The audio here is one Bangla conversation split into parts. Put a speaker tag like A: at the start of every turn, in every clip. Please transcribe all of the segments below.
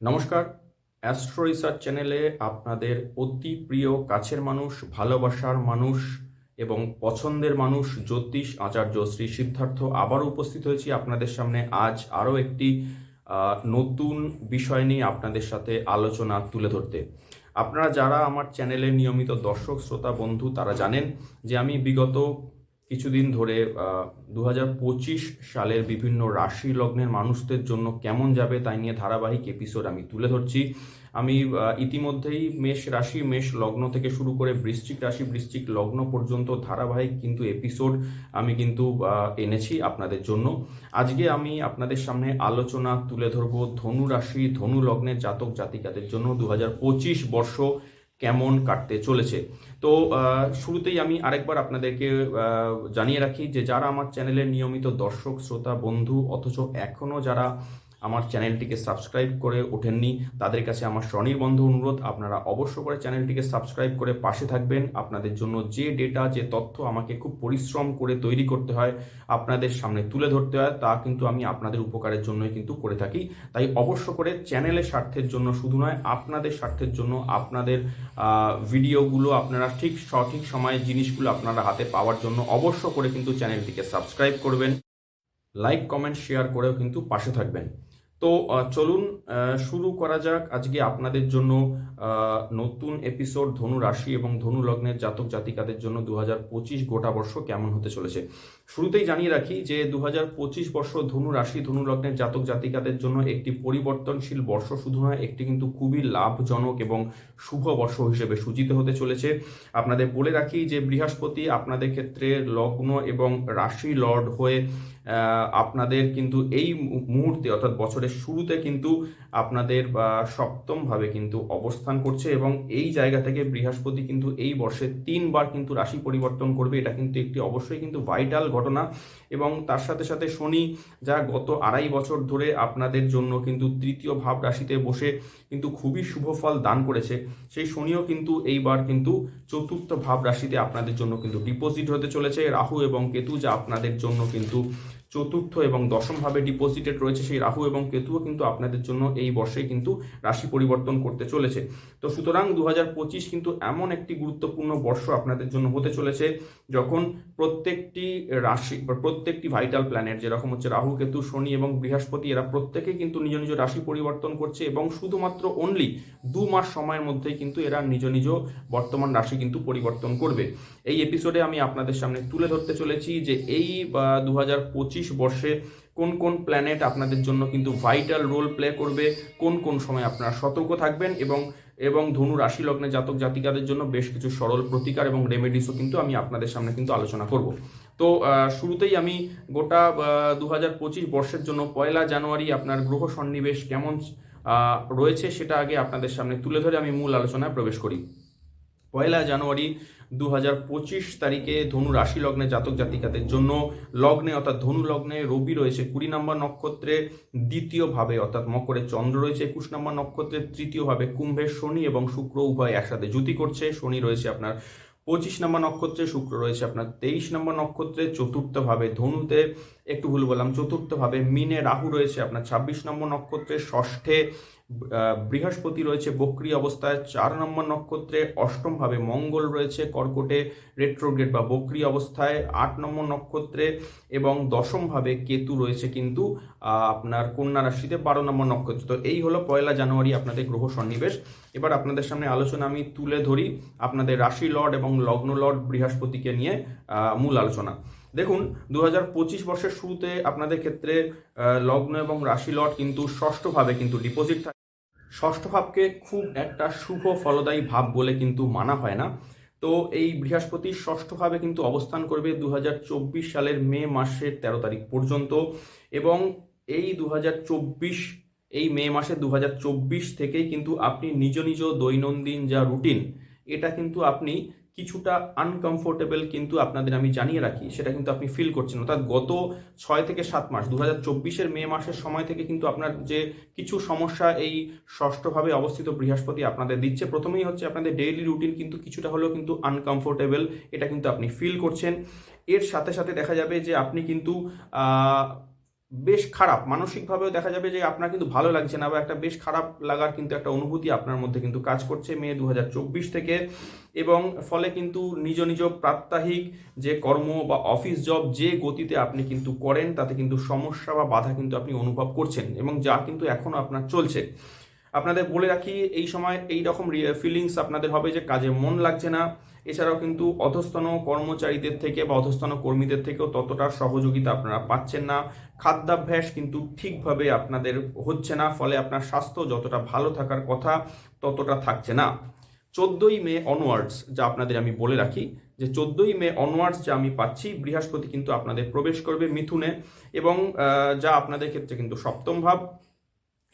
A: নমস্কার। অ্যাস্ট্রো রিসার্চ চ্যানেলে আপনাদের অতি প্রিয় কাছের মানুষ, ভালোবাসার মানুষ এবং পছন্দের মানুষ জ্যোতিষ আচার্য শ্রী সিদ্ধার্থ আবার উপস্থিত হয়েছি আপনাদের সামনে। আজ আরও একটি নতুন বিষয় নিয়ে আপনাদের সাথে আলোচনা তুলে ধরতে। আপনারা যারা আমার চ্যানেলের নিয়মিত দর্শক, শ্রোতা, বন্ধু, তারা জানেন যে আমি বিগত কিছুদিন ধরে দু হাজার পঁচিশ সালের বিভিন্ন রাশি লগ্নের মানুষদের জন্য কেমন যাবে তাই নিয়ে ধারাবাহিক এপিসোড আমি তুলে ধরছি। আমি ইতিমধ্যেই মেষ রাশি, মেষ লগ্ন থেকে শুরু করে বৃশ্চিক রাশি, বৃশ্চিক লগ্ন পর্যন্ত ধারাবাহিক কিন্তু এপিসোড আমি কিন্তু এনেছি আপনাদের জন্য। আজকে আমি আপনাদের সামনে আলোচনা তুলে ধরব ধনু রাশি, ধনু লগ্নের জাতক জাতিকাদের জন্য দু হাজার পঁচিশ বর্ষ কেমন কাটতে চলেছে। তো শুরুতেই আমি আরেকবার আপনাদেরকে জানিয়ে রাখি যে যারা আমার চ্যানেলের নিয়মিত দর্শক, শ্রোতা, বন্ধু, অথচ এখনও যারা আমার চ্যানেলটিকে সাবস্ক্রাইব করে ওঠেননি, তাদের কাছে আমার স্বনির্বন্ধ অনুরোধ, আপনারা অবশ্য করে চ্যানেলটিকে সাবস্ক্রাইব করে পাশে থাকবেন। আপনাদের জন্য যে ডেটা, যে তথ্য আমাকে খুব পরিশ্রম করে তৈরি করতে হয়, আপনাদের সামনে তুলে ধরতে হয়, তা কিন্তু আমি আপনাদের উপকারের জন্যই কিন্তু করে থাকি। তাই অবশ্য করে চ্যানেলের স্বার্থের জন্য শুধু নয়, আপনাদের স্বার্থের জন্য আপনাদের ভিডিওগুলো আপনারা ঠিক সঠিক সময়ে জিনিসগুলো আপনারা হাতে পাওয়ার জন্য অবশ্য করে কিন্তু চ্যানেলটিকে সাবস্ক্রাইব করবেন। লাইক, কমেন্ট, শেয়ার করেও কিন্তু পাশে থাকবেন। তো চলুন শুরু করা যাক। আজকে আপনাদের জন্য নতুন এপিসোড ধনু রাশি এবং ধনু লগ্নের জাতক জাতিকাদের জন্য দু গোটা বর্ষ কেমন হতে চলেছে? শুরুতেই জানিয়ে রাখি যে দু হাজার পঁচিশ বর্ষ ধনু রাশি ধনু লগ্নের জাতক জাতিকাদের জন্য একটি পরিবর্তনশীল বর্ষ শুধু নয়, একটি কিন্তু খুবই লাভজনক এবং শুভ বর্ষ হিসেবে সূচিত হতে চলেছে। আপনাদের বলে রাখি যে বৃহস্পতি আপনাদের ক্ষেত্রে লগ্ন এবং রাশি লর্ড হয়ে আপনাদের কিন্তু এই মুহূর্তে অর্থাৎ বছরের শুরুতে কিন্তু আপনাদের সপ্তমভাবে কিন্তু অবস্থান করছে এবং এই জায়গা থেকে বৃহস্পতি কিন্তু এই বর্ষে তিনবার কিন্তু রাশি পরিবর্তন করবে। এটা কিন্তু একটি অবশ্যই কিন্তু ভাইটাল ঘটনা এবং তার সাথে সাথে শনি যা গত আড়াই বছর ধরে আপনাদের জন্য কিন্তু তৃতীয় ভাব রাশিতে বসে কিন্তু খুবই শুভ ফল দান করেছে। সেই শনিও কিন্তু এইবার কিন্তু চতুর্থ ভাব রাশিতে আপনাদের জন্য কিন্তু ডিপোজিট হতে চলেছে। রাহু এবং কেতু যা আপনাদের জন্য কিন্তু চতুর্থ এবং দশম ভাবে ডিপোজিটেড রয়েছে সেই রাহু এবং কেতুও কিন্তু আপনাদের জন্য এই বর্ষে কিন্তু রাশি পরিবর্তন করতে চলেছে। তো সুতরাং দু হাজার পঁচিশ কিন্তু এমন একটি গুরুত্বপূর্ণ বর্ষ আপনাদের জন্য হতে চলেছে যখন প্রত্যেকটি রাশি প্রত্যেকটি ভাইটাল প্ল্যানেট যেরকম হচ্ছে রাহু, কেতু, শনি এবং বৃহস্পতি এরা প্রত্যেকে কিন্তু নিজ নিজ রাশি পরিবর্তন করছে এবং শুধুমাত্র অনলি দু মাস সময়ের মধ্যেই কিন্তু এরা নিজ নিজ বর্তমান রাশি কিন্তু পরিবর্তন করবে। এই এপিসোডে আমি আপনাদের সামনে তুলে ধরতে চলেছি যে এই দু হাজার পঁচিশ বর্ষে কোন কোন প্ল্যানেট আপনাদের জন্য কিন্তু ভাইটাল রোল প্লে করবে, কোন কোন সময় আপনারা সতর্ক থাকবেন এবং এবং ধনু রাশি লগ্নে জাতক জাতিকাদের জন্য বেশ কিছু সরল প্রতিকার এবং রেমেডিসও কিন্তু আমি আপনাদের সামনে কিন্তু আলোচনা করব। তো শুরুতেই আমি গোটা দু হাজার পঁচিশ বর্ষের জন্য পয়লা জানুয়ারি আপনার গ্রহ সন্নিবেশ কেমন রয়েছে সেটা আগে আপনাদের সামনে তুলে ধরে আমি মূল আলোচনায় প্রবেশ করি। পয়লা জানুয়ারি দু হাজার পঁচিশ তারিখে ধনু রাশি লগ্নে জাতক জাতিকাদের জন্য লগ্নে, অর্থাৎ ধনু লগ্নে রবি রয়েছে কুড়ি নম্বর নক্ষত্রে দ্বিতীয়ভাবে অর্থাৎ মকরে চন্দ্র রয়েছে একুশ নম্বর নক্ষত্রে তৃতীয়ভাবে কুম্ভে শনি এবং শুক্র উভয় একসাথে জুতি করছে, শনি রয়েছে আপনার পঁচিশ নম্বর নক্ষত্রে, শুক্র রয়েছে আপনার তেইশ নম্বর নক্ষত্রে চতুর্থভাবে ধনুতে একটু ভুল বললাম চতুর্থ ভাবে মিনে রাহু রয়েছে আপনার ছাব্বিশ নম্বর নক্ষত্রে, ষষ্ঠে বৃহস্পতি রয়েছে বক্রি অবস্থায়, চার নম্বর নক্ষত্রে অষ্টম ভাবে মঙ্গল রয়েছে কর্কটে রেট্রোগ্রেড বা বক্রি অবস্থায়, আট নম্বর নক্ষত্রে এবং দশম ভাবে কেতু রয়েছে কিন্তু আপনার কন্যা রাশিতে বারো নম্বর নক্ষত্র। তো এই হলো পয়লা জানুয়ারি আপনাদের গ্রহ সন্নিবেশ। এবার আপনাদের সামনে আলোচনা আমি তুলে ধরি আপনাদের রাশি লর্ড এবং লগ্ন লর্ড বৃহস্পতিকে নিয়ে মূল আলোচনা। দেখুন দু হাজার পঁচিশ বর্ষের শুরুতে আপনাদের ক্ষেত্রে লগ্ন এবং রাশি লট কিন্তু ষষ্ঠভাবে কিন্তু ডিপোজিট থাকে। ষষ্ঠ ভাবকে খুব একটা শুভ ফলদায়ী ভাব বলে কিন্তু মানা হয় না। তো এই বৃহস্পতি ষষ্ঠভাবে কিন্তু অবস্থান করবে দু হাজার চব্বিশ সালের মে মাসের তেরো তারিখ পর্যন্ত এবং এই দু হাজার চব্বিশ, এই মে মাসে দু হাজার চব্বিশ থেকেই কিন্তু আপনি নিজ নিজ দৈনন্দিন যা রুটিন এটা কিন্তু আপনি কিছুটা আনকমফোর্টেবল কিন্তু আপনাদের আমি জানিয়ে রাখি, সেটা কিন্তু আপনি ফিল করছেন। অর্থাৎ গত ছয় থেকে সাত মাস দু হাজার চব্বিশের মে মাসের সময় থেকে কিন্তু আপনার যে কিছু সমস্যা, এই ষষ্ঠভাবে অবস্থিত বৃহস্পতি আপনাদের দিচ্ছে। প্রথমেই হচ্ছে আপনাদের ডেইলি রুটিন কিন্তু কিছুটা হলেও কিন্তু আনকমফোর্টেবল এটা কিন্তু আপনি ফিল করছেন। এর সাথে সাথে দেখা যাবে যে আপনি কিন্তু বেশ খারাপ। মানসিকভাবেও দেখা যাবে যে আপনার কিন্তু ভালো লাগছে না বা একটা বেশ খারাপ লাগার কিন্তু একটা অনুভূতি আপনার মধ্যে কিন্তু কাজ করছে মে দু হাজার চব্বিশ থেকে এবং ফলে কিন্তু নিজ নিজ প্রাত্যহিক যে কর্ম বা অফিস জব যে গতিতে আপনি কিন্তু করেন তাতে কিন্তু সমস্যা বা বাধা কিন্তু আপনি অনুভব করছেন এবং যা কিন্তু এখনও আপনার চলছে। আপনাদের বলে রাখি, এই সময় এই রকম ফিলিংস আপনাদের হবে যে কাজে মন লাগছে না। এছাড়াও কিন্তু অধস্তন কর্মচারীদের থেকে বা অধস্তন কর্মীদের থেকেও ততটা সহযোগিতা আপনারা পাচ্ছেন না। খাদ্যাভ্যাস কিন্তু ঠিকভাবে আপনাদের হচ্ছে না, ফলে আপনার স্বাস্থ্য যতটা ভালো থাকার কথা ততটা থাকছে না। চোদ্দোই মে অনওয়ার্ডস যা আপনাদের আমি বলে রাখি, যে চোদ্দোই মে অনওয়ার্ডস যা আমি পাচ্ছি, বৃহস্পতি কিন্তু আপনাদের প্রবেশ করবে মিথুনে এবং যা আপনাদের ক্ষেত্রে কিন্তু সপ্তম ভাব।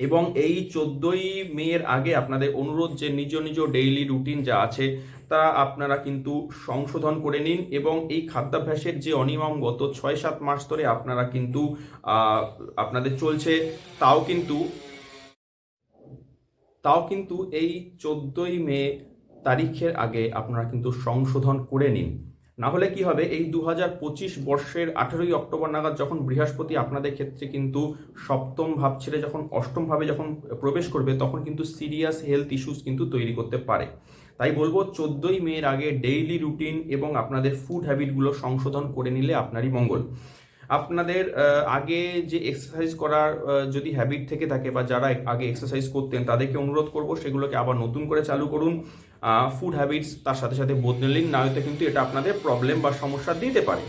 A: এবং এই চোদ্দোই মেয়ের আগে আপনাদের অনুরোধ যে নিজ নিজ ডেইলি রুটিন যা আছে, তা আপনারা কিন্তু সংশোধন করে নিন এবং এই খাদ্যাভ্যাসের যে অনিয়ম গত ছয় সাত মাস ধরে আপনারা কিন্তু আপনাদের চলছে, তাও কিন্তু তাও কিন্তু এই চোদ্দোই মে তারিখের আগে আপনারা কিন্তু সংশোধন করে নিন। না হলে কি হবে? এই দু হাজার পঁচিশ বর্ষের আঠেরোই অক্টোবর নাগাদ যখন বৃহস্পতি আপনাদের ক্ষেত্রে কিন্তু সপ্তম ভাব ছেড়ে যখন অষ্টম ভাবে যখন প্রবেশ করবে, তখন কিন্তু সিরিয়াস হেলথ ইস্যুস কিন্তু তৈরি করতে পারে। তাই বলব, চোদ্দোই মের আগে ডেইলি রুটিন এবং আপনাদের ফুড হ্যাবিটগুলো সংশোধন করে নিলে আপনারই মঙ্গল। আপনাদের আগে যে এক্সারসাইজ করার যদি হ্যাবিট থেকে থাকে বা যারা আগে এক্সারসাইজ করতেন তাদেরকে অনুরোধ করব সেগুলোকে আবার নতুন করে চালু করুন। ফুড হ্যাবিটস তার সাথে সাথে বদলে নিন না হয়তো কিন্তু এটা আপনাদের প্রবলেম বা সমস্যা দিতে পারে।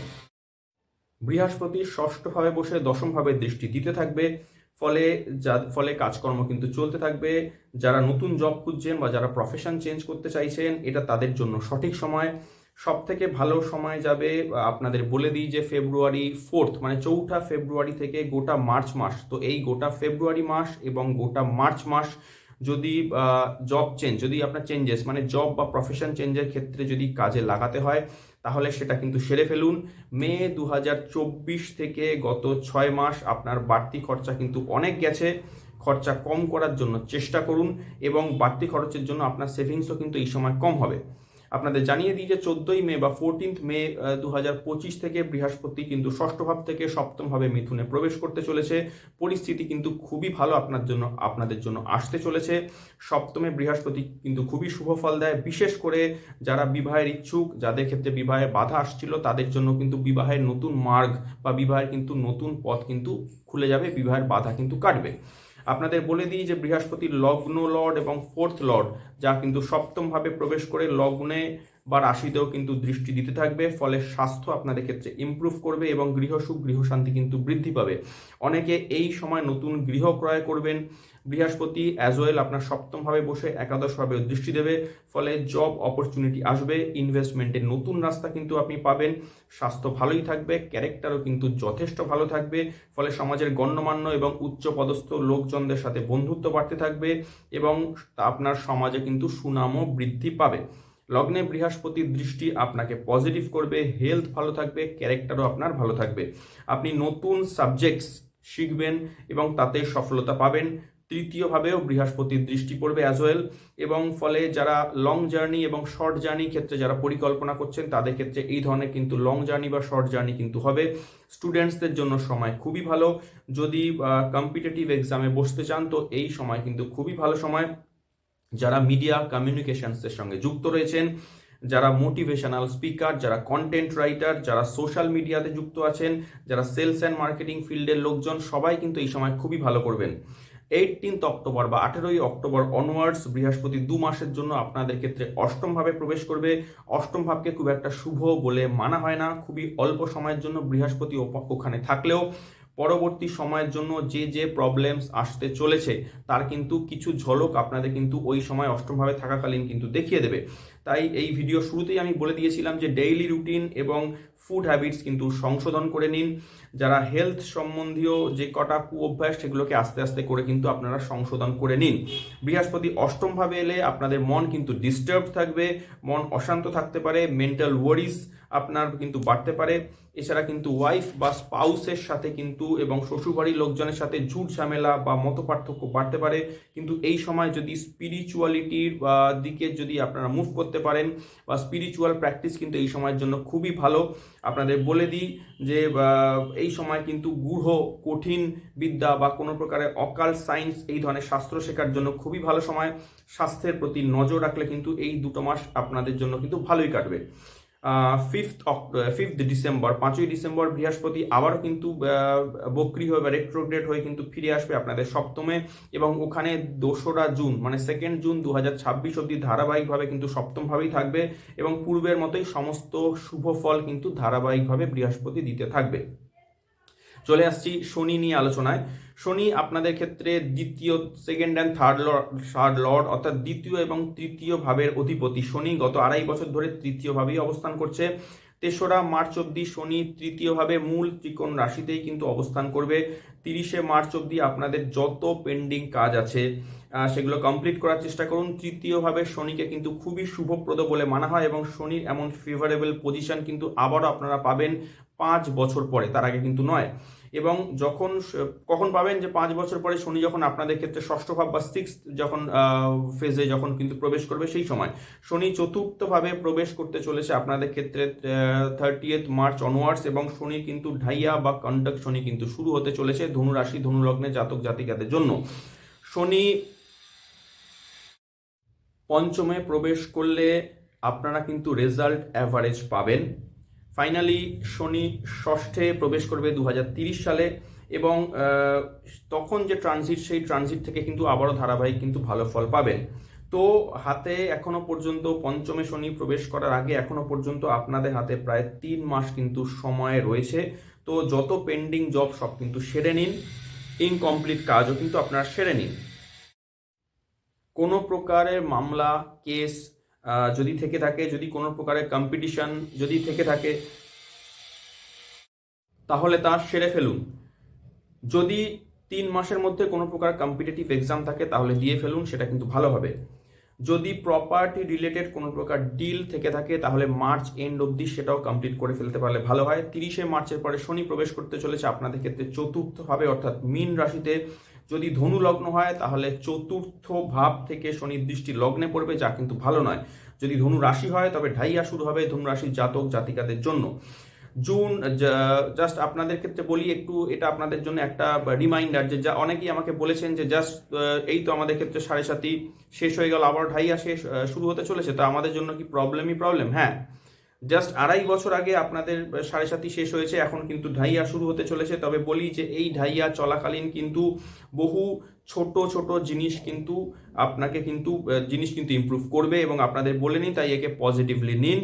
A: বৃহস্পতি ষষ্ঠভাবে বসে দশমভাবে দৃষ্টি দিতে থাকবে। ফলে যা, ফলে কাজকর্ম কিন্তু চলতে থাকবে। যারা নতুন জব খুঁজছেন বা যারা প্রফেশন চেঞ্জ করতে চাইছেন, এটা তাদের জন্য সঠিক সময়। সব থেকে ভালো সময় যাবে আপনাদের বলে দিই যে ফেব্রুয়ারি ফোর্থ মানে চৌঠা ফেব্রুয়ারি থেকে গোটা মার্চ মাস। তো এই গোটা ফেব্রুয়ারি মাস এবং গোটা মার্চ মাস যদি জব চেঞ্জ যদি আপনার চেঞ্জেস মানে জব বা প্রফেশন চেঞ্জের ক্ষেত্রে যদি কাজে লাগাতে হয়, তাহলে সেটা কিন্তু সেরে ফেলুন। মে দু হাজার চব্বিশ থেকে গত ছয় মাস আপনার বাড়তি খরচা কিন্তু অনেক গেছে। খরচা কম করার জন্য চেষ্টা করুন এবং বাড়তি খরচের জন্য আপনার সেভিংসও কিন্তু এই সময় কম হবে। আপনাদের জানিয়ে দিই যে চোদ্দোই মে বা ফোরটিন্থ মে দু হাজার পঁচিশ থেকে বৃহস্পতি কিন্তু ষষ্ঠ ভাব থেকে সপ্তম ভাবে মিথুনে প্রবেশ করতে চলেছে। পরিস্থিতি কিন্তু খুবই ভালো আপনার জন্য, আপনাদের জন্য আসতে চলেছে। সপ্তমে বৃহস্পতি কিন্তু খুবই শুভ ফল দেয়। বিশেষ করে যারা বিবাহের ইচ্ছুক, যাদের ক্ষেত্রে বিবাহে বাধা আসছিল, তাদের জন্য কিন্তু বিবাহের নতুন মার্গ বা বিবাহের কিন্তু নতুন পথ কিন্তু খুলে যাবে, বিবাহের বাধা কিন্তু কাটবে। আপনাদের বলে দিই যে বৃহস্পতির লগ্ন লর্ড এবং ফোর্থ লর্ড, যা কিন্তু সপ্তমভাবে প্রবেশ করে লগ্নে বা রাশিতেও কিন্তু দৃষ্টি দিতে থাকবে, ফলে স্বাস্থ্য আপনাদের ক্ষেত্রে ইমপ্রুভ করবে এবং গৃহসুখ গৃহশান্তি কিন্তু বৃদ্ধি পাবে। অনেকে এই সময় নতুন গৃহ ক্রয় করবেন, বৃহস্পতি অ্যাজ ওয়েল আপনার সপ্তমভাবে বসে একাদশভাবে দৃষ্টি দেবে, ফলে জব অপরচুনিটি আসবে ইনভেস্টমেন্টের নতুন রাস্তা কিন্তু আপনি পাবেন, স্বাস্থ্য ভালোই থাকবে ক্যারেক্টারও কিন্তু যথেষ্ট ভালো থাকবে, ফলে সমাজের গণ্যমান্য এবং উচ্চ পদস্থ লোকজনদের সাথে বন্ধুত্ব বাড়তে থাকবে এবং আপনার সমাজে কিন্তু সুনামও বৃদ্ধি পাবে। লগ্নে বৃহস্পতির দৃষ্টি আপনাকে পজিটিভ করবে হেলথ ভালো থাকবে ক্যারেক্টারও আপনার ভালো থাকবে। আপনি নতুন সাবজেক্টস শিখবেন এবং তাতে সফলতা পাবেন। তৃতীয়ভাবেও বৃহস্পতির দৃষ্টি পড়বে অ্যাজ ওয়েল এবং ফলে যারা লং জার্নি এবং শর্ট জার্নি ক্ষেত্রে যারা পরিকল্পনা করছেন, তাদের ক্ষেত্রে এই ধরনের কিন্তু লং জার্নি বা শর্ট জার্নি কিন্তু হবে। স্টুডেন্টসদের জন্য সময় খুবই ভালো। যদি কম্পিটিটিভ এক্সামে বসতে চান, তো এই সময় কিন্তু খুবই ভালো সময়। যারা মিডিয়া কমিউনিকেশনসের সঙ্গে যুক্ত রয়েছেন, যারা মোটিভেশনাল স্পিকার, যারা কন্টেন্ট রাইটার যারা সোশ্যাল মিডিয়াতে যুক্ত আছেন, যারা সেলস অ্যান্ড মার্কেটিং ফিল্ডের লোকজন, সবাই কিন্তু এই সময় খুবই ভালো করবেন। এইটিনথ অক্টোবর বা আঠেরোই অক্টোবর অনওয়ার্ডস বৃহস্পতি দু মাসের জন্য আপনাদের ক্ষেত্রে অষ্টম ভাবে প্রবেশ করবে। অষ্টম ভাবকে খুব একটা শুভ বলে মানা হয় না। খুবই অল্প সময়ের জন্য বৃহস্পতি ওখানে থাকলেও পরবর্তী সময়ের জন্য যে যে প্রবলেমস আসতে চলেছে, তার কিন্তু কিছু ঝলক আপনাদের কিন্তু ওই সময় অষ্টমভাবে থাকাকালীন কিন্তু দেখিয়ে দেবে। তাই এই ভিডিও শুরুতেই আমি বলে দিয়েছিলাম যে ডেইলি রুটিন এবং ফুড হ্যাবিটস কিন্তু সংশোধন করে নিন। যারা হেলথ সম্বন্ধীয় যে কটা কু অভ্যাস সেগুলোকে আস্তে আস্তে করে কিন্তু আপনারা সংশোধন করে নিন। বৃহস্পতি অষ্টমভাবে এলে আপনাদের মন কিন্তু ডিস্টার্ব থাকবে, মন অশান্ত থাকতে পারে মেন্টাল ওয়ারিস আপনার কিন্তু বাড়তে পারে। এছাড়া কিন্তু ওয়াইফ বা স্পাউসের সাথে কিন্তু এবং শ্বশুরবাড়ির লোকজনের সাথে ঝুট ঝামেলা বা মত পার্থক্য বাড়তে পারে। কিন্তু এই সময় যদি স্পিরিচুয়ালিটির দিকে যদি আপনারা মুভ করতে পারেন বা স্পিরিচুয়াল প্র্যাকটিস কিন্তু এই সময়ের জন্য খুবই ভালো। আপনাদের বলে দিই যে এই সময় কিন্তু গূঢ়, কঠিন বিদ্যা বা কোনো প্রকারের অকাল সায়েন্স এই ধরনের শাস্ত্র শেখার জন্য খুবই ভালো সময়। স্বাস্থ্যের প্রতি নজর রাখলে কিন্তু এই দুটো মাস আপনাদের জন্য কিন্তু ভালোই কাটবে। ফিফথ ফিফথ ডিসেম্বর পাঁচই ডিসেম্বর বৃহস্পতি আবারও কিন্তু বক্রি হয়ে বা রেট্রোগ্রেড হয়ে কিন্তু ফিরে আসবে আপনাদের সপ্তমে এবং ওখানে দোসরা জুন মানে সেকেন্ড জুন দু হাজার ছাব্বিশ অব্দি ধারাবাহিকভাবে কিন্তু সপ্তমভাবেই থাকবে এবং পূর্বের মতোই সমস্ত শুভ ফল কিন্তু ধারাবাহিকভাবে বৃহস্পতি দিতে থাকবে। চলে আসছি শনি নিয়ে আলোচনায়। শনি আপনাদের ক্ষেত্রে দ্বিতীয় second and third lord third lord অর্থাৎ দ্বিতীয় এবং তৃতীয় ভাবের অধিপতি। শনি গত আড়াই বছর ধরে তৃতীয় ভাবেই অবস্থান করছে। তেসরা মার্চ অবধি শনি তৃতীয়ভাবে মূল ত্রিকোণ রাশিতেই কিন্তু অবস্থান করবে। তিরিশে মার্চ অবধি আপনাদের যত পেন্ডিং কাজ আছে সেগুলো কমপ্লিট করার চেষ্টা করুন। তৃতীয়ভাবে শনিকে কিন্তু খুবই শুভপ্রদ বলে মানা হয় এবং শনির এমন ফেভারেবল পজিশন কিন্তু আবারও আপনারা পাবেন পাঁচ বছর পরে। তার আগে কিন্তু নয়। এবং যখন কখন পাবেন যে পাঁচ বছর পরে শনি যখন আপনাদের ক্ষেত্রে ষষ্ঠ ভাব বা সিক্স যখন ফেজে যখন কিন্তু প্রবেশ করবে সেই সময়। শনি চতুর্থভাবে প্রবেশ করতে চলেছে আপনাদের ক্ষেত্রে থার্টিয়েথ মার্চ অনওয়ার্ডস এবং শনি কিন্তু ঢাইয়া বা কন্ডাক শনি কিন্তু শুরু হতে চলেছে ধনু রাশি, ধনু জাতক জাতিকাদের জন্য। শনি পঞ্চমে প্রবেশ করলে আপনারা কিন্তু রেজাল্ট অ্যাভারেজ পাবেন। ফাইনালি শনি ষষ্ঠে প্রবেশ করবে দু সালে এবং তখন যে ট্রানজিট সেই ট্রানজিট থেকে কিন্তু আবারও ধারাবাহিক কিন্তু ভালো ফল পাবেন। তো হাতে এখনও পর্যন্ত পঞ্চমে শনি প্রবেশ করার আগে এখনও পর্যন্ত আপনাদের হাতে প্রায় তিন মাস কিন্তু সময় রয়েছে। তো যত পেন্ডিং জব সব কিন্তু সেরে নিন ইনকমপ্লিট কাজও কিন্তু আপনারা সেরে নিন। কোনো প্রকারের মামলা কেস যদি থেকে থাকে, যদি কোনো প্রকারের কম্পিটিশন যদি থেকে থাকে, তাহলে তা সেরে ফেলুন। যদি তিন মাসের মধ্যে কোনো প্রকার কম্পিটিটিভ এক্সাম থাকে, তাহলে দিয়ে ফেলুন, সেটা কিন্তু ভালো হবে। যদি প্রপার্টি রিলেটেড কোনো প্রকার ডিল থেকে থাকে, তাহলে মার্চ এন্ড অবধি সেটাও কমপ্লিট করে ফেলতে পারলে ভালো হয়। তিরিশে মার্চের পরে শনি প্রবেশ করতে চলেছে, আপনাদের ক্ষেত্রে চতুর্থভাবে, অর্থাৎ মিন রাশিতে। যদি ধনু লগ্ন হয়, তাহলে চতুর্থ ভাব থেকে শনির দৃষ্টি লগ্নে পড়বে, যা কিন্তু ভালো নয়। যদি ধনু রাশি হয়, তবে ঢাইয়া শুরু হবে ধনু রাশির জাতক জাতিকাদের জন্য। জুন জাস্ট আপনাদের ক্ষেত্রে বলি একটু, এটা আপনাদের জন্য একটা রিমাইন্ডার যে যা অনেকেই আমাকে বলেছেন যে জাস্ট এই তো আমাদের ক্ষেত্রে সাড়ে সাতই শেষ হয়ে গেল, আবার ঢাইয়া শেষ শুরু হতে চলেছে, তো আমাদের জন্য কি প্রবলেমই প্রবলেম হ্যাঁ। জাস্ট আড়াই বছর আগে আপনাদের সাড়ে সাতই শেষ হয়েছে, এখন কিন্তু ঢাইয়া শুরু হতে চলেছে। তবে বলি যে এই ঢাইয়া চলাকালীন কিন্তু বহু ছোট ছোট জিনিস কিন্তু আপনাকে কিন্তু জিনিস কিন্তু ইম্প্রুভ করবে এবং আপনাদের বলে নিন, তাই একে পজিটিভলি নিন।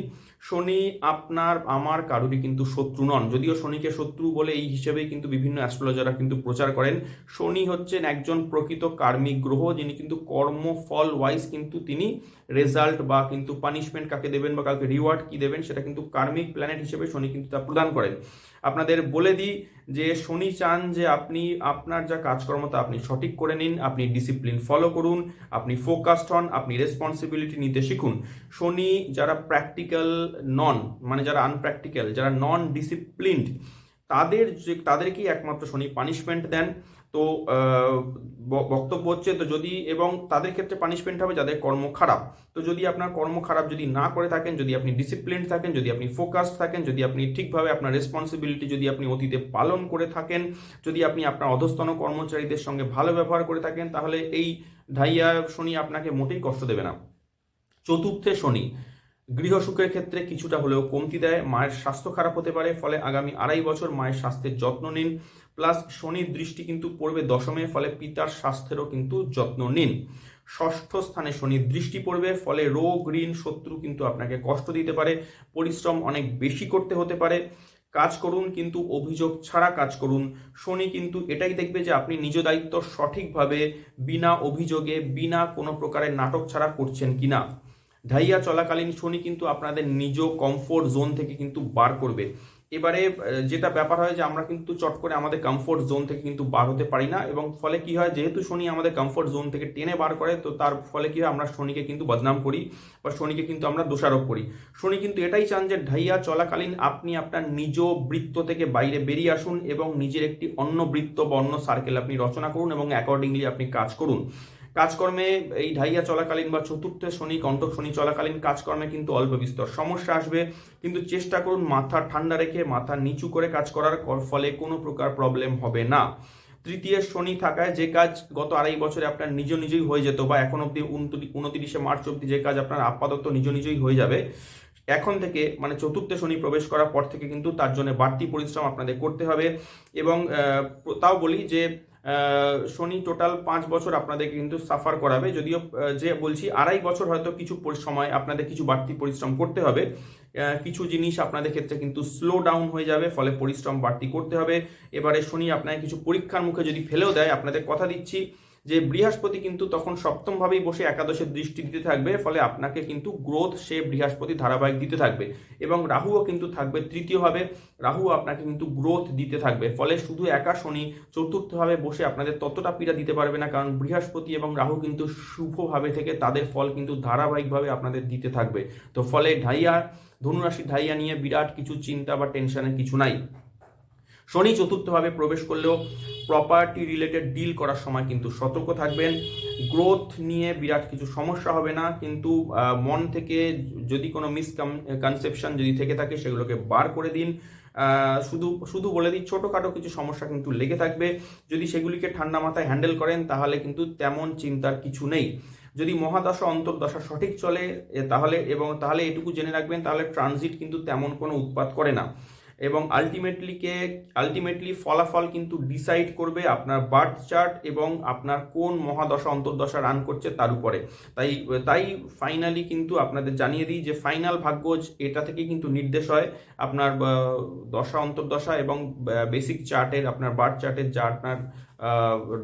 A: শনি আপনার, আমার কারুরই কিন্তু শত্রু নন। যদিও শনিকে শত্রু বলে এই হিসেবেই কিন্তু বিভিন্ন অ্যাস্ট্রোলজাররা কিন্তু প্রচার করেন। শনি হচ্ছেন একজন প্রকৃত কার্মিক গ্রহ, যিনি কিন্তু কর্ম ফল ওয়াইজ কিন্তু তিনি রেজাল্ট বা কিন্তু পানিশমেন্ট কাকে দেবেন বা কাউকে রিওয়ার্ড কি দেবেন, সেটা কিন্তু কার্মিক প্ল্যানেট হিসেবে শনি কিন্তু তা প্রদান করেন। আপনাদের বলে দিই যে শনি চান যে আপনি আপনার যা কাজকর্ম তা আপনি সঠিক করে নিন, আপনি ডিসিপ্লিন ফলো করুন, আপনি ফোকাসড হন, আপনি রেসপন্সিবিলিটি নিতে শিখুন। শনি যারা প্র্যাকটিক্যাল নন মানে যারা আনপ্র্যাকটিক্যাল যারা নন ডিসিপ্লিনড তাদের যে, তাদেরকেই একমাত্র শনি পানিশমেন্ট দেন। তো বক্তব্য হচ্ছে, তো যদি, এবং তাদের ক্ষেত্রে পানিশমেন্ট হবে যাদের কর্ম খারাপ। তো যদি আপনার কর্ম খারাপ যদি না করে থাকেন, যদি আপনি ডিসিপ্লিন থাকেন, যদি আপনি ফোকাসড থাকেন, যদি আপনি ঠিকভাবে আপনার রেসপন্সিবিলিটি যদি আপনি অতীতে পালন করে থাকেন, যদি আপনি আপনার অধস্তন কর্মচারীদের সঙ্গে ভালো ব্যবহার করে থাকেন, তাহলে এই ঢাইয়া শনি আপনাকে মোটেই কষ্ট দেবে না। চতুর্থে শনি গৃহসুখের ক্ষেত্রে কিছুটা হলেও কমতি দেয়। মায়ের স্বাস্থ্য খারাপ হতে পারে, ফলে আগামী আড়াই বছর মায়ের স্বাস্থ্যের যত্ন নিন। প্লাস শনির দৃষ্টি কিন্তু পড়বে দশমে ফলে পিতার স্বাস্থ্যেরও কিন্তু যত্ন নিন। ষষ্ঠ স্থানে শনির দৃষ্টি পড়বে, ফলে রোগ, ঋণ, শত্রু কিন্তু আপনাকে কষ্ট দিতে পারে, পরিশ্রম অনেক বেশি করতে হতে পারে। কাজ করুন কিন্তু, অভিযোগ ছাড়া কাজ করুন। শনি কিন্তু এটাই দেখবে যে আপনি নিজ দায়িত্ব সঠিকভাবে, বিনা অভিযোগে, বিনা কোনো প্রকারের নাটক ছাড়া করছেন কিনা। ঢাইয়া চলাকালীন শনি কিন্তু আপনাদের নিজ কমফোর্ট জোন থেকে কিন্তু বার করবে। এবারে যেটা ব্যাপার হয় যে আমরা কিন্তু চট করে আমাদের কমফোর্ট জোন থেকে কিন্তু বার হতে পারি না এবং ফলে কি হয়, যেহেতু শনি আমাদের কমফোর্ট জোন থেকে টেনে বার করে, তো তার ফলে কি হয়, আমরা শনিকে কিন্তু বদনাম করি বা শনিকে কিন্তু আমরা দোষারোপ করি। শনি কিন্তু এটাই চান যে, ঢাইয়া, চলাকালীন আপনি আপনার নিজ বৃত্ত থেকে বাইরে বেরিয়ে আসুন এবং নিজের একটি অন্য বৃত্ত বা অন্য সার্কেল আপনি রচনা করুন এবং অ্যাকর্ডিংলি আপনি কাজ করুন। কাজকর্মে এই ঢাইয়া চলাকালীন বা চতুর্থে শনি কণ্টক শনি চলাকালীন কাজকর্মে কিন্তু অল্প বিস্তর। সমস্যা আসবে, কিন্তু চেষ্টা করুন মাথা ঠান্ডা রেখে মাথা নিচু করে কাজ করার ফলে কোনো প্রকার প্রবলেম হবে না। তৃতীয় শনি থাকায় যে কাজ গত আড়াই বছরে আপনার নিজ নিজেই হয়ে যেত বা এখন অব্দি উনত্রিশে মার্চ অব্দি যে কাজ আপনার আপাতত নিজ নিজেই হয়ে যাবে, এখন থেকে মানে চতুর্থে শনি প্রবেশ করার পর থেকে কিন্তু তার জন্য বাড়তি পরিশ্রম আপনাদের করতে হবে এবং তাও বলি যে শনি টোটাল পাঁচ বছর আপনাদেরকে কিন্তু সাফার করাবে। যদিও যে বলছি আড়াই বছর হয়তো কিছু সময় আপনাদের কিছু বাড়তি পরিশ্রম করতে হবে। কিছু জিনিস আপনাদের ক্ষেত্রে কিন্তু স্লো ডাউন হয়ে যাবে, ফলে পরিশ্রম বাড়তি করতে হবে। এবারে শনি আপনাকে কিছু পরীক্ষার মুখে যদি ফেলেও দেয়, আপনাদের কথা দিচ্ছি। যে বৃহস্পতি কিন্তু তখন সপ্তমভাবেই বসে একাদশের দৃষ্টি দিতে থাকবে, ফলে আপনাকে কিন্তু গ্রোথ সে বৃহস্পতি ধারাবাহিক দিতে থাকবে এবং রাহুও কিন্তু থাকবে তৃতীয়ভাবে। রাহু আপনাকে কিন্তু গ্রোথ দিতে থাকবে, ফলে শুধু একা শনি চতুর্থভাবে বসে আপনাদের ততটা পীড়া দিতে পারবে না, কারণ বৃহস্পতি এবং রাহু কিন্তু শুভভাবে থেকে তাদের ফল কিন্তু ধারাবাহিকভাবে আপনাদের দিতে থাকবে। তো ফলে ঢাইয়া, ধনুরাশি ঢাইয়া নিয়ে বিরাট কিছু চিন্তা বা টেনশনের কিছু নাই। শনি চতুর্থভাবে প্রবেশ করলেও প্রপার্টি রিলেটেড ডিল করার সময় কিন্তু সতর্ক থাকবেন। গ্রোথ নিয়ে বিরাট কিছু সমস্যা হবে না, কিন্তু মন থেকে যদি কোনো মিসকনসেপশন যদি থেকে থাকে, সেগুলোকে বার করে দিন। শুধু শুধু বলে দিই, ছোটোখাটো কিছু সমস্যা কিন্তু লেগে থাকবে। যদি সেগুলিকে ঠান্ডা মাথায় হ্যান্ডেল করেন, তাহলে কিন্তু তেমন চিন্তার কিছু নেই। যদি মহাদশা, অন্তর্দশা সঠিক চলে তাহলে, এবং তাহলে এটুকু জেনে রাখবেন, তাহলে ট্রানজিট কিন্তু তেমন কোনো উৎপাত করে না। এবং আলটিমেটলিকে আলটিমেটলি ফলাফল কিন্তু ডিসাইড করবে আপনার বার্থ চার্ট এবং আপনার কোন মহাদশা, অন্তর্দশা রান করছে তার উপরে। তাই তাই ফাইনালি কিন্তু আপনাদের জানিয়ে দিই যে ফাইনাল ভাগ্য এটা থেকে কিন্তু নির্দেশ হয় আপনার দশা, অন্তর্দশা এবং বেসিক চার্টের আপনার বার্থ চার্টের যা আপনার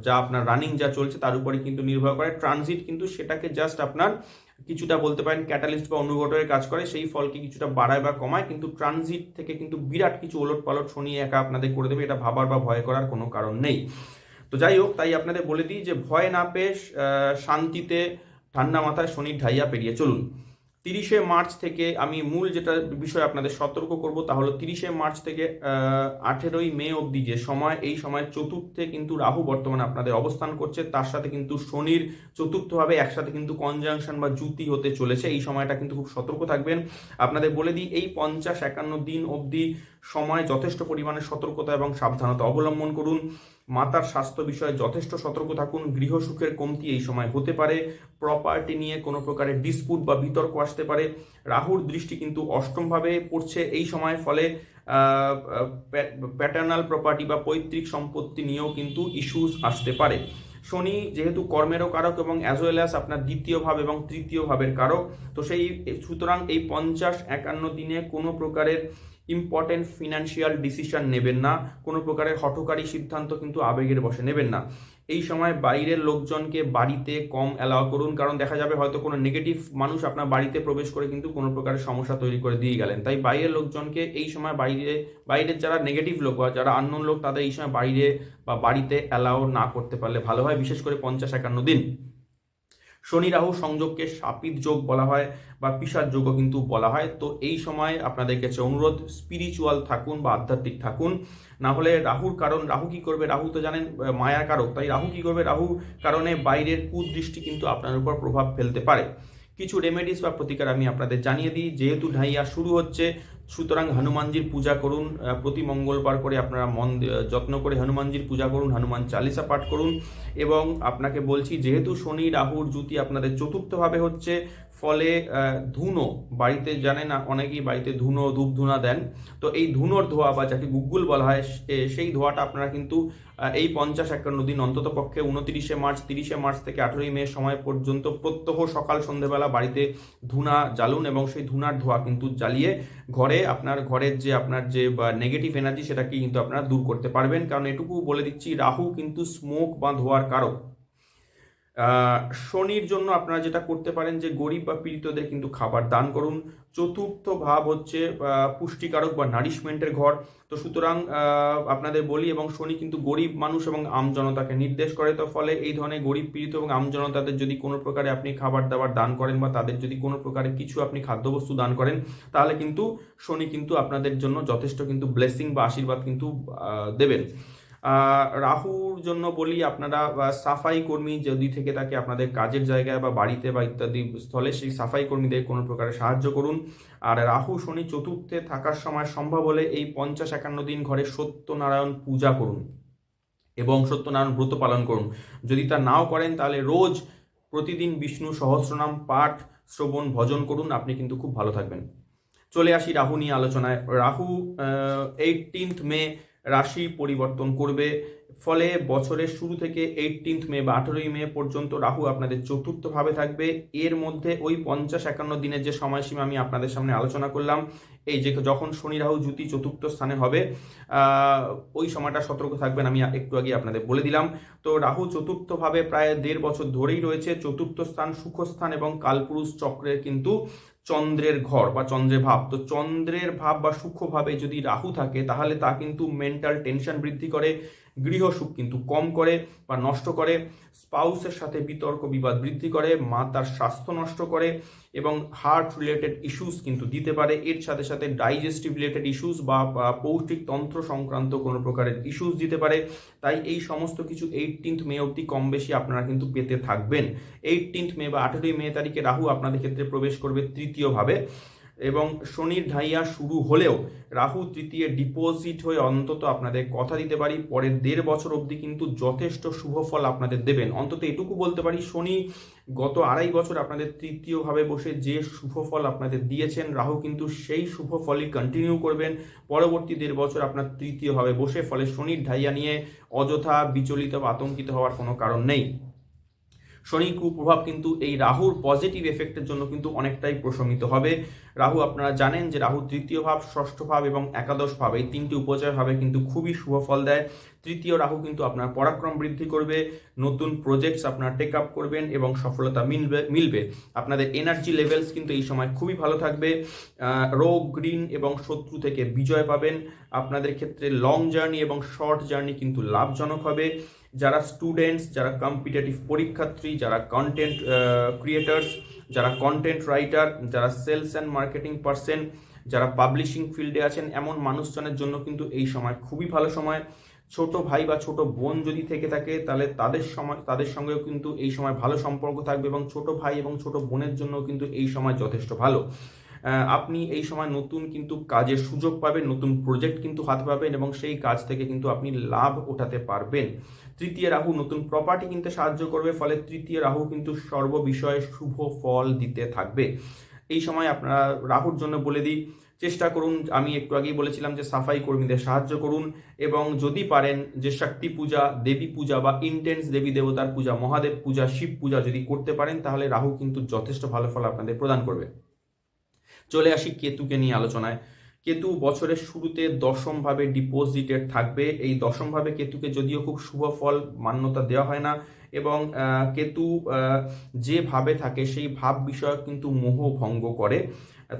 A: যা আপনার রানিং যা চলছে তার উপরে কিন্তু নির্ভর করে। ট্রানজিট কিন্তু সেটাকে জাস্ট আপনার কিছুটা বলতে পারেন ক্যাটালিস্ট বা অনুঘটকের কাজ করে, সেই ফলকে কিছুটা বাড়ায় বা কমায়, কিন্তু ট্রানজিট থেকে কিন্তু বিরাট কিছু ওলট পালট শনি একা আপনাদের করে দেবে, এটা ভাবার বা ভয় করার কোনো কারণ নেই। তো যাই হোক, তাই আপনাদের বলে দিই যে ভয় না পেয়ে শান্তিতে ঠান্ডা মাথায় শনির ঢাইয়া পেরিয়ে চলুন। তিরিশে মার্চ থেকে আমি মূল যেটা বিষয় আপনাদের সতর্ক করব, তা হলো তিরিশে মার্চ থেকে আঠেরোই মে অবধি যে সময়, এই সময় চতুর্থে কিন্তু রাহু বর্তমানে আপনাদের অবস্থান করছে। তার সাথে কিন্তু শনির চতুর্থভাবে একসাথে কিন্তু কনজাংশন বা জুতি হতে চলেছে। এই সময়টা কিন্তু খুব সতর্ক থাকবেন। আপনাদের বলে দিই, এই পঞ্চাশ একান্ন দিন অবধি সময় যথেষ্ট পরিমাণে সতর্কতা এবং সাবধানতা অবলম্বন করুন। মাতার স্বাস্থ্য বিষয়ে যথেষ্ট সতর্ক থাকুন। গৃহসুখের কমতি এই সময় হতে পারে। প্রপার্টি নিয়ে কোনো প্রকারের ডিসপুট বা বিতর্ক আসতে পারে। রাহুর দৃষ্টি কিন্তু অষ্টমভাবে পড়ছে এই সময় ফলে প্যাটার্নাল প্রপার্টি বা পৈতৃক সম্পত্তি নিয়েও কিন্তু ইস্যুস আসতে পারে। শনি যেহেতু কর্মেরও কারক এবং অ্যাজ ওয়েল অ্যাজ আপনার দ্বিতীয় ভাব এবং তৃতীয় ভাবের কারক, তো সেই, সুতরাং এই পঞ্চাশ একান্ন দিনে কোনো প্রকারের ইম্পর্টেন্ট ফিনান্সিয়াল ডিসিশন নেবেন না। কোনো প্রকারের হঠকারী সিদ্ধান্ত কিন্তু আবেগের বসে নেবেন না। এই সময় বাইরের লোকজনকে বাড়িতে কম অ্যালাউ করুন, কারণ দেখা যাবে হয়তো কোনো নেগেটিভ মানুষ আপনার বাড়িতে প্রবেশ করে কিন্তু কোনো প্রকারের সমস্যা তৈরি করে দিয়ে গেলেন। তাই বাইরের লোকজনকে এই সময় বাইরে, বাইরের যারা নেগেটিভ লোক বা যারা আননোন লোক, তাদের এই সময় বাইরে বা বাড়িতে অ্যালাউ না করতে পারলে ভালো হয়, বিশেষ করে পঞ্চাশ একান্ন দিন। শনি রাহু সংযোগকে সাপিত যোগ বলা হয় বা পিসার যোগও কিন্তু বলা হয়। তো এই সময় আপনাদের কাছে অনুরোধ স্পিরিচুয়াল থাকুন বা আধ্যাত্মিক থাকুন। না হলে রাহুর কারণ, রাহু কি করবে? রাহু তো জানেন মায়ার কারক। তাই রাহু কি করবে? রাহু কারণে বাইরের কুদৃষ্টি কিন্তু আপনার উপর প্রভাব ফেলতে পারে। কিছু রেমেডিস বা প্রতিকার আমি আপনাদের জানিয়ে দিই। যেহেতু ঢাইয়া শুরু হচ্ছে সুতরাং হনুমানজির পূজা করুন প্রতি মঙ্গলবার করে আপনারা মন যত্ন করে হনুমানজির পূজা করুন, হনুমান চালিসা পাঠ করুন এবং আপনাকে বলছি, যেহেতু শনি রাহুর জুতি আপনাদের চতুর্থভাবে হচ্ছে, ফলে ধুনো, বাড়িতে জানেন না অনেকেই বাড়িতে ধুনো ধূপ ধুনা দেন, তো এই ধুনোর ধোয়া বা যাকে গুগ্গুল বলা হয় সেই ধোয়াটা আপনারা কিন্তু এই পঞ্চাশ একান্ন দিন অন্তত পক্ষে উনতিরিশে মার্চ, তিরিশে মার্চ থেকে আঠেরোই মে সময় পর্যন্ত প্রত্যহ সকাল সন্ধেবেলা বাড়িতে ধুনা জ্বালুন এবং সেই ধুনার ধোয়া কিন্তু জ্বালিয়ে ঘরে আপনার ঘরের যে আপনার যে নেগেটিভ এনার্জি সেটাকে কিন্তু আপনারা দূর করতে পারবেন। কারণ এটুকু বলে দিচ্ছি, রাহু কিন্তু স্মোক বা ধোয়ার কারক। শনির জন্য আপনারা যেটা করতে পারেন যে, গরিব বা পীড়িতদের কিন্তু খাবার দান করুন। চতুর্থ ভাব হচ্ছে পুষ্টিকারক বা নারিশমেন্টের ঘর। তো সুতরাং আপনাদের বলি এবং শনি, কিন্তু গরিব মানুষ এবং আমজনতাকে নির্দেশ করে তো ফলে এই ধরনের গরিব পীড়িত এবং আমজনতাদের যদি কোনো প্রকারে আপনি খাবার দাবার দান করেন বা তাদের যদি কোনো প্রকারে কিছু আপনি খাদ্যবস্তু দান করেন, তাহলে কিন্তু শনি কিন্তু আপনাদের জন্য যথেষ্ট কিন্তু ব্লেসিং বা আশীর্বাদ কিন্তু দেবেন। রাহুর জন্য বলি আপনারা সাফাই কর্মী যদি থেকে থাকে আপনাদের কাজের জায়গায় বা বাড়িতে বা ইত্যাদি স্থলে সেই সাফাই কর্মীদের কোনো প্রকারে সাহায্য করুন। আর রাহু শনি চতুর্থে থাকার সময় সম্ভব হলে এই পঞ্চাশ একান্ন দিন ঘরে সত্যনারায়ণ পূজা করুন এবং সত্যনারায়ণ ব্রত পালন করুন। যদি তা নাও করেন তাহলে রোজ প্রতিদিন বিষ্ণু সহস্রনাম পাঠ, শ্রবণ, ভজন করুন, আপনি কিন্তু খুব ভালো থাকবেন। চলে আসি রাহু নিয়ে আলোচনায়। রাহু এইটিনথ মে রাশি পরিবর্তন করবে। ফলে বছরের শুরু থেকে এইটিনথ মে বা আঠেরোই মে পর্যন্ত রাহু আপনাদের চতুর্থভাবে থাকবে। এর মধ্যে ওই পঞ্চাশ একান্ন দিনের যে সময়সীমা আমি আপনাদের সামনে আলোচনা করলাম, এই যে যখন শনি রাহু জুতি চতুর্থ স্থানে হবে ওই সময়টা সতর্ক থাকবেন আমি একটু আগে আপনাদের বলে দিলাম। তো রাহু চতুর্থভাবে প্রায় দেড় বছর ধরেই রয়েছে। চতুর্থ স্থান, সুখস্থান এবং কালপুরুষ চক্রের কিন্তু চন্দ্রের ঘর বা চন্দ্রের ভাব। তো চন্দ্রের ভাব বা সূক্ষ্মভাবে যদি রাহু থাকে, তাহলে তা কিন্তু মেন্টাল টেনশন বৃদ্ধি করে। গৃহ সুখ কিন্তু কম করে বা নষ্ট করে, স্পাউসের সাথে বিতর্ক, বিবাদ বৃদ্ধি করে, মা তার স্বাস্থ্য নষ্ট করে এবং হার্ট রিলেটেড ইস্যুস কিন্তু দিতে পারে। এর সাথে সাথে ডাইজেস্টিভ রিলেটেড ইস্যুস বা বা পৌষ্টিক তন্ত্র সংক্রান্ত কোনো প্রকারের ইস্যুস দিতে পারে। তাই এই সমস্ত কিছু এইটিন্থ মে অবধি কম বেশি আপনারা কিন্তু পেতে থাকবেন। এইটিন্থ মে বা আঠেরোই মে তারিখে রাহু আপনাদের ক্ষেত্রে প্রবেশ করবে তৃতীয়ভাবে। এবং শনির ঢাইয়া শুরু হলেও রাহু তৃতীয় ডিপোজিট হয়ে অন্তত আপনাদের কথা দিতে পারি। পরের দেড় বছর অবধি কিন্তু যথেষ্ট শুভ ফল আপনাদের দেবেন। অন্তত এটুকু বলতে পারি, শনি গত আড়াই বছর আপনাদের তৃতীয়ভাবে বসে যে শুভ ফল আপনাদের দিয়েছেন, রাহু কিন্তু সেই শুভ ফলই কন্টিনিউ করবেন। পরবর্তী দেড় বছর আপনার তৃতীয়ভাবে বসে, ফলে শনির ঢাইয়া নিয়ে অযথা বিচলিত বা আতঙ্কিত হওয়ার কোনো কারণ নেই। শনির কুপ্রভাব কিন্তু এই রাহুর পজিটিভ এফেক্টের জন্য কিন্তু অনেকটাই প্রশমিত হবে। রাহু, আপনারা জানেন যে রাহু তৃতীয় ভাব, ষষ্ঠ ভাব এবং একাদশ ভাব এই তিনটি উপচয় ভাবে কিন্তু খুবই শুভ ফল দেয়। তৃতীয় রাহু কিন্তু আপনার পরাক্রম বৃদ্ধি করবে, নতুন প্রজেক্টস আপনার টেক আপ করবেন এবং সফলতা মিলবে মিলবে। আপনাদের এনার্জি লেভেলস কিন্তু এই সময় খুবই ভালো থাকবে। রোগ গ্রিন এবং শত্রু থেকে বিজয় পাবেন। আপনাদের ক্ষেত্রে লং জার্নি এবং শর্ট জার্নি কিন্তু লাভজনক হবে। যারা স্টুডেন্টস যারা কম্পিটিটিভ পরীক্ষার্থী, যারা কন্টেন্ট ক্রিয়েটার্স যারা কন্টেন্ট রাইটার যারা সেলস অ্যান্ড মার্কেটিং পার্সন যারা পাবলিশিং ফিল্ডে আছেন, এমন মানুষজনের জন্য কিন্তু এই সময় খুবই ভালো সময়। ছোট ভাই বা ছোট বোন যদি থেকে থাকে, তাহলে তাদের সময়, তাদের সঙ্গেও কিন্তু এই সময় ভালো সম্পর্ক থাকবে এবং ছোট ভাই এবং ছোট বোনের জন্য কিন্তু এই সময় যথেষ্ট ভালো। আপনি এই সময় নতুন কিন্তু কাজের সুযোগ পাবেন, নতুন প্রজেক্ট কিন্তু হাতে পাবেন এবং সেই কাজ থেকে কিন্তু আপনি লাভ ওঠাতে পারবেন। তৃতীয় রাহু নতুন প্রপার্টি কিনতে সাহায্য করবে, ফলে তৃতীয় রাহু কিন্তু সর্ব বিষয়ে শুভ ফল দিতে থাকবে। এই সময় আপনারা রাহুর জন্য বলে দিই, চেষ্টা করুন, আমি একটু আগেই বলেছিলাম যে সাফাই কর্মীদের সাহায্য করুন এবং যদি পারেন যে শক্তি পূজা, দেবী পূজা বা ইন্টেন্স দেবী দেবতার পূজা, মহাদেব পূজা, শিব পূজা যদি করতে পারেন, তাহলে রাহু কিন্তু যথেষ্ট ভালো ফল আপনাদের প্রদান করবে। চলে আসি কেতুকে নিয়ে আলোচনায়। কেতু বছরের শুরুতে দশমভাবে ডিপোজিটেড থাকবে। এই দশমভাবে কেতুকে যদিও খুব শুভ ফল মান্যতা দেওয়া হয় না এবং কেতু যে ভাবে থাকে সেই ভাব বিষয়ক কিন্তু মোহ ভঙ্গ করে।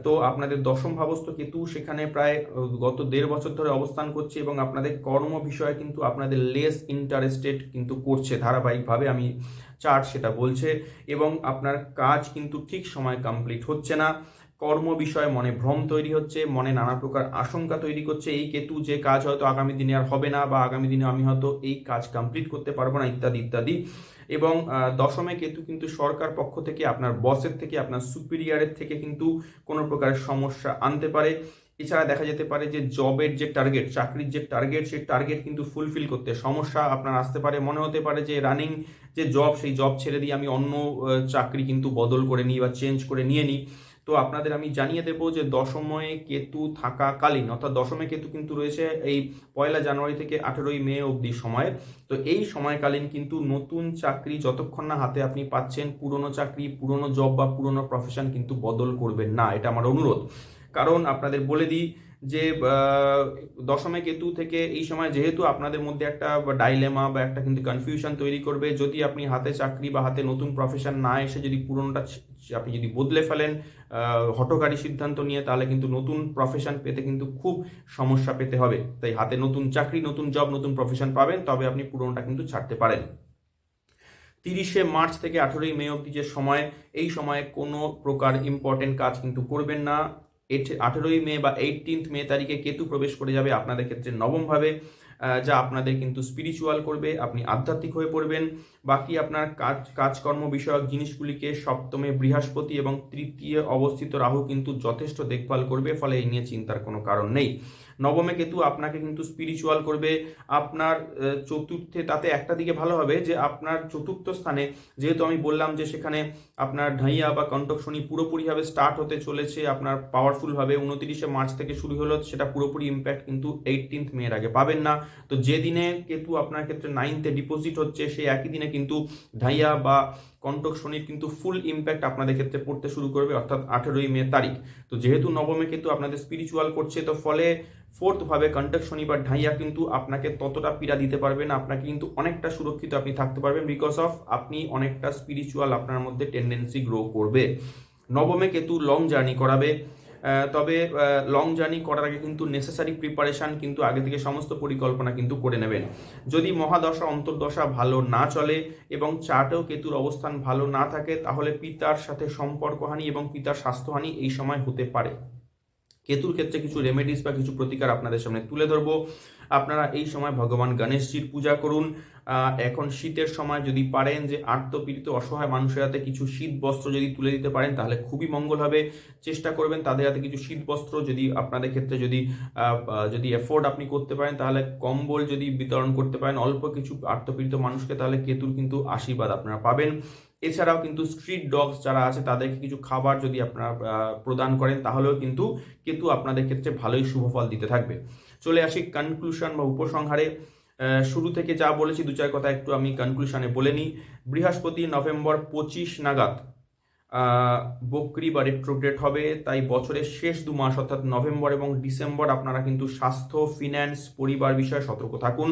A: তো আপনাদের দশম ভাবস্থ কেতু সেখানে প্রায় গত দেড় বছর ধরে অবস্থান করছে এবং আপনাদের কর্ম বিষয়ে কিন্তু আপনাদের লেস ইন্টারেস্টেড কিন্তু করছে, ধারাবাহিকভাবে আমি চার্ট সেটা বলছে এবং আপনার কাজ কিন্তু ঠিক সময় কমপ্লিট হচ্ছে না। কর্ম বিষয়ে মনে ভ্রম তৈরি হচ্ছে, মনে নানা প্রকার আশঙ্কা তৈরি করছে, এই কেতু যে কাজ হয়তো আগামী দিনে আর হবে না বা আগামী দিনে আমি হয়তো এই কাজ কমপ্লিট করতে পারব না, ইত্যাদি ইত্যাদি। এবং দশমে কেতু কিন্তু সরকার পক্ষ থেকে, আপনার বসের থেকে, আপনার সুপিরিয়ারের থেকে কিন্তু কোনো প্রকারের সমস্যা আনতে পারে। এছাড়া দেখা যেতে পারে যে জবের যে টার্গেট চাকরির যে টার্গেট সেই টার্গেট কিন্তু ফুলফিল করতে সমস্যা আপনার আসতে পারে। মনে হতে পারে যে রানিং যে জব সেই জব ছেড়ে দিয়ে আমি অন্য চাকরি কিন্তু বদল করে নিই বা চেঞ্জ করে নিয়ে নিই। তো আপনাদের আমি জানিয়ে দেবো যে দশময়ে কেতু থাকাকালীন, অর্থাৎ দশমে কেতু কিন্তু রয়েছে এই পয়লা জানুয়ারি থেকে আঠেরোই মে অবধি সময়। তো এই সময়কালীন কিন্তু নতুন চাকরি যতক্ষণ না হাতে আপনি পাচ্ছেন, পুরনো চাকরি, পুরনো জব বা পুরনো প্রফেশন কিন্তু বদল করবেন না, এটা আমার অনুরোধ। কারণ আপনাদের বলে দিই যে দশমে কেতু থেকে এই সময় যেহেতু আপনাদের মধ্যে একটা ডাইলেমা বা একটা কিন্তু কনফিউশন তৈরি করবে, যদি আপনি হাতে চাকরি বা হাতে নতুন প্রফেশন না এসে যদি পুরনোটা আপনি যদি বদলে ফেলেন আহ, হঠকারী সিদ্ধান্ত নিয়ে তাহলে কিন্তু নতুন প্রফেশন পেতে কিন্তু খুব সমস্যা পেতে হবে। তাই হাতে নতুন চাকরি নতুন জব নতুন প্রফেশন পাবেন তবে আপনি পুরোনোটা কিন্তু ছাড়তে পারেন। তিরিশে মার্চ থেকে আঠেরোই মে অবধি যে সময় এই সময়ে কোনো প্রকার ইম্পর্টেন্ট কাজ কিন্তু করবেন না। আঠেরোই মে বা এইটিন্থ মে তারিখে কেতু প্রবেশ করে যাবে আপনাদের ক্ষেত্রে নবমভাবে। যা আপনাদের কিন্তু স্পিরিচুয়াল করবে, আপনি আধ্যাত্মিক হয়ে পড়বেন। বাকি আপনার কাজ, কাজকর্ম বিষয়ক জিনিসগুলিকে সপ্তমে বৃহস্পতি এবং তৃতীয় অবস্থিত রাহু কিন্তু যথেষ্ট দেখভাল করবে, ফলে এই নিয়ে চিন্তার কোনো কারণ নেই। নবমে কেতু আপনাকে কিন্তু স্পিরিচুয়াল করবে। আপনার চতুর্থে তাতে একটা দিকে ভালো হবে যে আপনার চতুর্থ স্থানে যেহেতু আমি বললাম যে সেখানে আপনার ঢাইয়া বা কণ্টক শনি পুরোপুরিভাবে স্টার্ট হতে চলেছে, আপনার পাওয়ারফুল হবে, উনতিরিশে মার্চ থেকে শুরু হলো, সেটা পুরোপুরি ইম্প্যাক্ট কিন্তু এইটিন্থ মেয়ের আগে পাবেন না। তো যে দিনে কেতু আপনার ক্ষেত্রে নাইনথে ডিপোজিট হচ্ছে, সেই একই দিনে কিন্তু ঢাইয়া বা কণ্টক শনির কিন্তু ফুল ইম্প্যাক্ট আপনাদের ক্ষেত্রে পড়তে শুরু করবে, অর্থাৎ আঠেরোই মে তারিখ। তো যেহেতু নবমে কিন্তু আপনাদের স্পিরিচুয়াল করছে, তো ফলে ফোর্থভাবে ভাবে শনি বা ঢাইয়া কিন্তু আপনাকে ততটা পীড়া দিতে পারবে না, আপনাকে কিন্তু অনেকটা সুরক্ষিত আপনি থাকতে পারবেন বিকজ অফ আপনি অনেকটা স্পিরিচুয়াল আপনার মধ্যে টেন্ডেন্সি গ্রো করবে। নবমে কেতু লং জার্নি করাবে তবে লং জার্নি করার আগে কিন্তু নেসেসারি প্রিপারেশান কিন্তু আগে থেকে সমস্ত পরিকল্পনা কিন্তু করে নেবেন। যদি মহাদশা, অন্তর্দশা ভালো না চলে এবং চাটেও কেতুর অবস্থান ভালো না থাকে, তাহলে পিতার সাথে সম্পর্কহানি এবং পিতার স্বাস্থ্যহানি এই সময় হতে পারে। কেতুর ক্ষেত্রে কিছু রেমেডিস বা কিছু প্রতিকার আপনাদের সামনে তুলে ধরবো। আপনারা এই সময় ভগবান গণেশজির পূজা করুন। এখন শীতের সময় যদি পারেন যে আর্তপীড়িত অসহায় মানুষের হাতে কিছু শীত বস্ত্র যদি তুলে দিতে পারেন, তাহলে খুবই মঙ্গল হবে। চেষ্টা করবেন তাদের হাতে কিছু শীত বস্ত্র যদি আপনাদের ক্ষেত্রে যদি যদি এফোর্ড আপনি করতে পারেন, তাহলে কম্বল যদি বিতরণ করতে পারেন, অল্প কিছু আর্তপীড়িত মানুষকে, তাহলে কেতুর কিন্তু আশীর্বাদ আপনারা পাবেন। এছাড়াও কিন্তু স্ট্রিট ডগস যারা আছে, তাদেরকে কিছু খাবার যদি আপনারা প্রদান করেন, তাহলেও কিন্তু কেতু আপনাদের ক্ষেত্রে ভালোই শুভফল দিতে থাকবে। চলে আসি কনক্লুশন বা উপসংহারে। শুরু থেকে যা বলেছি দু চার কথা একটু আমি কনক্লুশনে বলে নিই। বৃহস্পতি, নভেম্বর, পঁচিশ নাগাদ বকরি বা রেট্রোগ্রেড হবে। তাই বছরের শেষ দু মাস, অর্থাৎ নভেম্বর এবং ডিসেম্বর, আপনারা কিন্তু স্বাস্থ্য ফিন্যান্স পরিবার বিষয়ে সতর্ক থাকুন।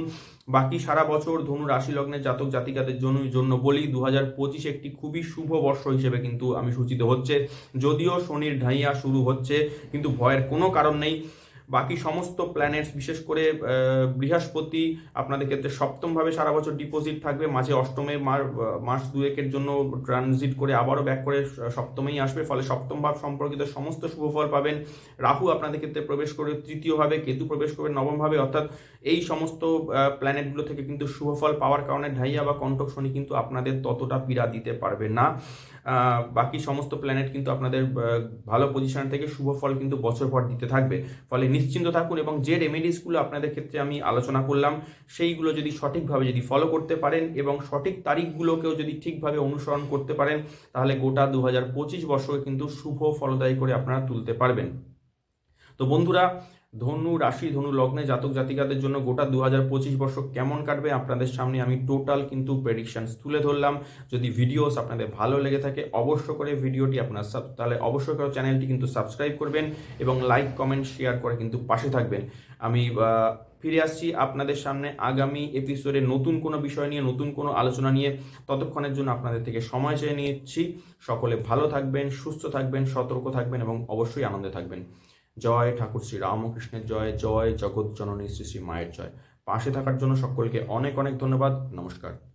A: বাকি সারা বছর ধনু রাশি লগ্নের জাতক জাতিকাদের জন্য জন্য বলি দু হাজার পঁচিশ একটি খুবই শুভ বর্ষ হিসেবে কিন্তু আমি সূচিত হচ্ছে। যদিও শনির ঢাইয়া শুরু হচ্ছে, কিন্তু ভয়ের কোনো কারণ নেই। বাকি সমস্ত প্ল্যানেটস বিশেষ করে বৃহস্পতি আপনাদের ক্ষেত্রে সপ্তমভাবে সারা বছর ডিপোজিট থাকবে। মাঝে অষ্টমে মাস দুয়েকের জন্য ট্রানজিট করে আবারও ব্যাক করে সপ্তমেই আসবে। ফলে সপ্তম ভাব সম্পর্কিত সমস্ত শুভফল পাবেন। রাহু আপনাদের ক্ষেত্রে প্রবেশ করে তৃতীয়ভাবে, কেতু প্রবেশ করবে নবমভাবে। অর্থাৎ এই সমস্ত প্ল্যানেটগুলো থেকে কিন্তু শুভফল পাওয়ার কারণে ঢাইয়া বা কণ্ঠক শনি কিন্তু আপনাদের ততটা পীড়া দিতে পারবে না। বাকি সমস্ত প্ল্যানেট কিন্তু আপনাদের ভালো পজিশন থেকে শুভ ফল কিন্তু বছরভর দিতে থাকবে। ফলে নিশ্চিন্ত থাকুন এবং যে রেমেডিসগুলো আপনাদের ক্ষেত্রে আমি আলোচনা করলাম, সেইগুলো যদি সঠিকভাবে যদি ফলো করতে পারেন এবং সঠিক তারিখগুলোকেও যদি ঠিকভাবে অনুসরণ করতে পারেন, তাহলে গোটা দু হাজার পঁচিশ বর্ষকে কিন্তু শুভ ফলদায়ী করে আপনারা তুলতে পারবেন। তো বন্ধুরা ধনু, রাশি, ধনু লগ্নে জাতক জাতিকাদের জন্য গোটা দু হাজার পঁচিশ বর্ষ কেমন কাটবে আপনাদের সামনে আমি টোটাল কিন্তু প্রেডিকশনস তুলে ধরলাম। যদি ভিডিওস আপনাদের ভালো লেগে থাকে, অবশ্য করে ভিডিওটি আপনার সাব তাহলে অবশ্যই করে চ্যানেলটি কিন্তু সাবস্ক্রাইব করবেন এবং লাইক কমেন্ট শেয়ার করে কিন্তু পাশে থাকবেন। আমি ফিরে আসছি আপনাদের সামনে আগামী এপিসোডে নতুন কোনো বিষয় নিয়ে, নতুন কোনো আলোচনা নিয়ে। ততক্ষণের জন্য আপনাদের থেকে সময় চেয়ে নিচ্ছি। সকলে ভালো থাকবেন, সুস্থ থাকবেন, সতর্ক থাকবেন এবং অবশ্যই আনন্দে থাকবেন। জয় ঠাকুর শ্রী রামকৃষ্ণের জয় জয় জগৎ জননী শ্রী শ্রী মায়ের জয়। পাশে থাকার জন্য সকলকে অনেক অনেক ধন্যবাদ। নমস্কার।